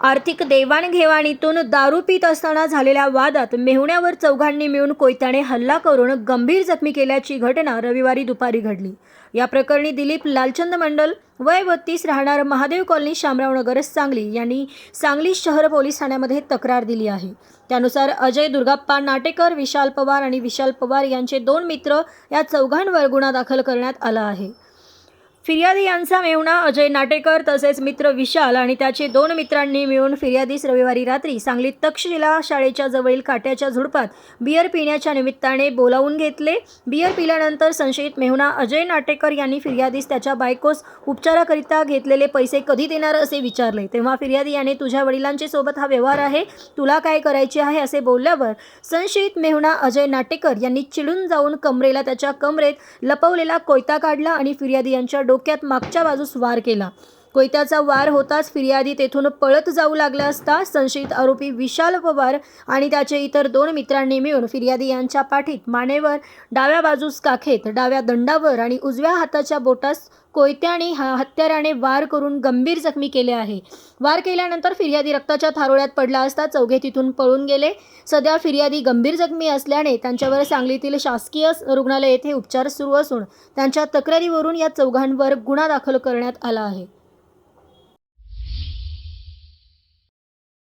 आर्थिक देवाणघेवाणीतून दारू पित असताना झालेल्या वादात मेहुण्यावर चौघांनी मिळून कोयत्याने हल्ला करून गंभीर जखमी केल्याची घटना रविवारी दुपारी घडली. या प्रकरणी दिलीप लालचंद मंडल वय बत्तीस राहणार महादेव कॉलनी शामराव नगर सांगली यांनी सांगली शहर पोलीस ठाण्यामध्ये तक्रार दिली आहे. त्यानुसार अजय दुर्गाप्पा नाटेकर विशाल पवार आणि विशाल पवार यांचे दोन मित्र या चौघांवर गुन्हा दाखल करण्यात आला आहे. फिर्यादी यांचा मेहुणा अजय नाटेकर तसेच मित्र विशाल आणि त्याचे दोन मित्रांनी मिळून फिर्यादीस रविवारी रात्री सांगलीत तक्षशिला शाळेच्या जवळील काट्याच्या झुडपात बियर पिण्याच्या निमित्ताने बोलावून घेतले. बियर पिल्यानंतर संशयित मेहुणा अजय नाटेकर यांनी फिर्यादीस त्याच्या बायकोस उपचाराकरिता घेतलेले पैसे कधी देणार असे विचारले. तेव्हा फिर्यादी याने तुझ्या वडिलांचे सोबत हा व्यवहार आहे तुला काय करायचे आहे? असे बोलल्यावर संशयित मेहुणा अजय नाटेकर यांनी चिडून जाऊन कमरेला त्याच्या कमरेत लपवलेला कोयता काढला आणि फिर्यादी यांच्या डोक्यात मागच्या बाजूस वार केला. कोयत्याचा वार होताच फिर्यादी तेथून पळत जाऊ लागला असता संशयित आरोपी विशाल पवार आणि त्याचे इतर दोन मित्रांनी मिळून फिर्यादी यांच्या पाठीत मानेवर डाव्या बाजूस काखेत डाव्या दंडावर आणि उजव्या हाताच्या बोटास कोयत्याने हा हत्याराने वार करून गंभीर जखमी केले आहे. वार केल्यानंतर फिर्यादी रक्ताच्या थारोळ्यात पडला असता चौघे तिथून पळून गेले. सध्या फिर्यादी गंभीर जखमी असल्याने त्यांच्यावर सांगलीतील शासकीय रुग्णालय येथे उपचार सुरू असून त्यांच्या तक्रारीवरून या चौघांवर गुन्हा दाखल करण्यात आला आहे.